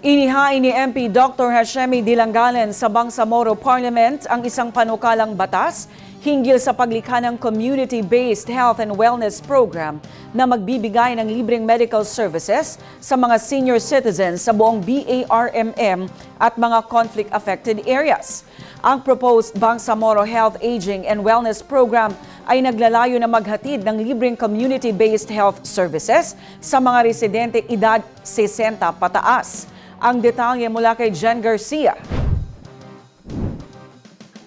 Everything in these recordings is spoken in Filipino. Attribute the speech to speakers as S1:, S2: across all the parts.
S1: Inihain ni MP Dr. Hashemi Dilanggalan sa Bangsamoro Parliament ang isang panukalang batas hinggil sa paglikha ng community-based health and wellness program na magbibigay ng libreng medical services sa mga senior citizens sa buong BARMM at mga conflict-affected areas. Ang proposed Bangsamoro Health Aging and Wellness Program ay naglalayo na maghatid ng libreng community-based health services sa mga residente edad 60 pataas. Ang detalye mula kay Jen Garcia.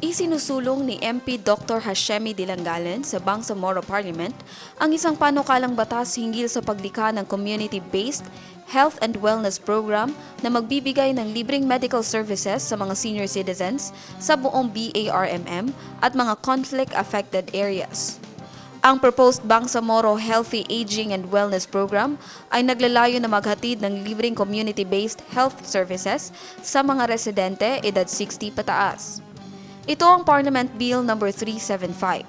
S2: Isinusulong ni MP Dr. Hashemi Dilanggalan sa Bangsamoro Parliament ang isang panukalang batas hinggil sa paglikha ng community-based health and wellness program na magbibigay ng libreng medical services sa mga senior citizens sa buong BARMM at mga conflict-affected areas. Ang proposed Bangsamoro Healthy Aging and Wellness Program ay naglalayo na maghatid ng libreng community-based health services sa mga residente edad 60 pataas. Ito ang Parliament Bill No. 375.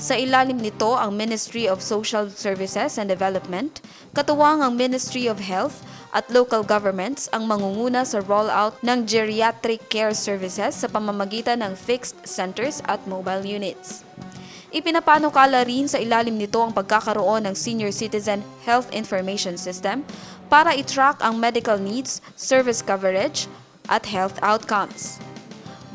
S2: Sa ilalim nito ang Ministry of Social Services and Development, katuwang ang Ministry of Health at local governments ang mangunguna sa rollout ng geriatric care services sa pamamagitan ng fixed centers at mobile units. Ipinapanukala rin sa ilalim nito ang pagkakaroon ng Senior Citizen Health Information System para i-track ang medical needs, service coverage, at health outcomes.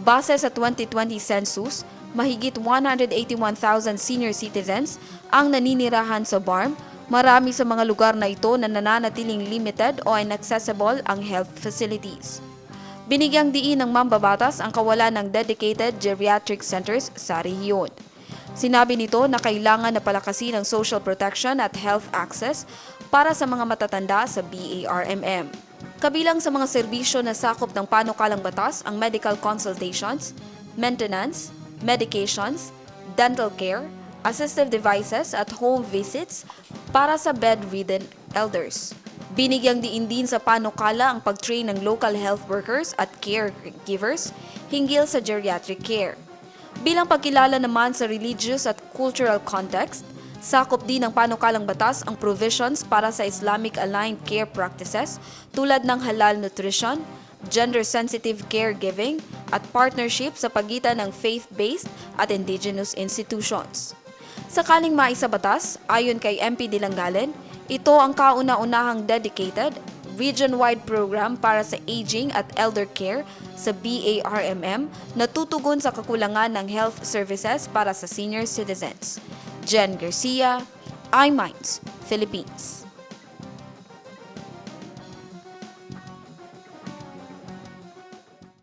S2: Base sa 2020 census, mahigit 181,000 senior citizens ang naninirahan sa BARM. Marami sa mga lugar na ito na nananatiling limited o inaccessible ang health facilities. Binigyang diin ng mambabatas ang kawalan ng dedicated geriatric centers sa rehiyon. Sinabi nito na kailangan na palakasin ang social protection at health access para sa mga matatanda sa BARMM. Kabilang sa mga serbisyo na sakop ng panukalang batas ang medical consultations, maintenance, medications, dental care, assistive devices at home visits para sa bedridden elders. Binigyang diin din sa panukala ang pag-train ng local health workers at caregivers hinggil sa geriatric care. Bilang pagkilala naman sa religious at cultural context, sakop din ng panukalang batas ang provisions para sa Islamic-aligned care practices tulad ng halal nutrition, gender-sensitive caregiving, at partnership sa pagitan ng faith-based at indigenous institutions. Sakaling maisa batas, ayon kay MP Dilanggalan, ito ang kauna-unahang dedicated, region-wide program para sa aging at elder care sa BARMM na tutugon sa kakulangan ng health services para sa senior citizens. Jen Garcia, iMinds, Philippines.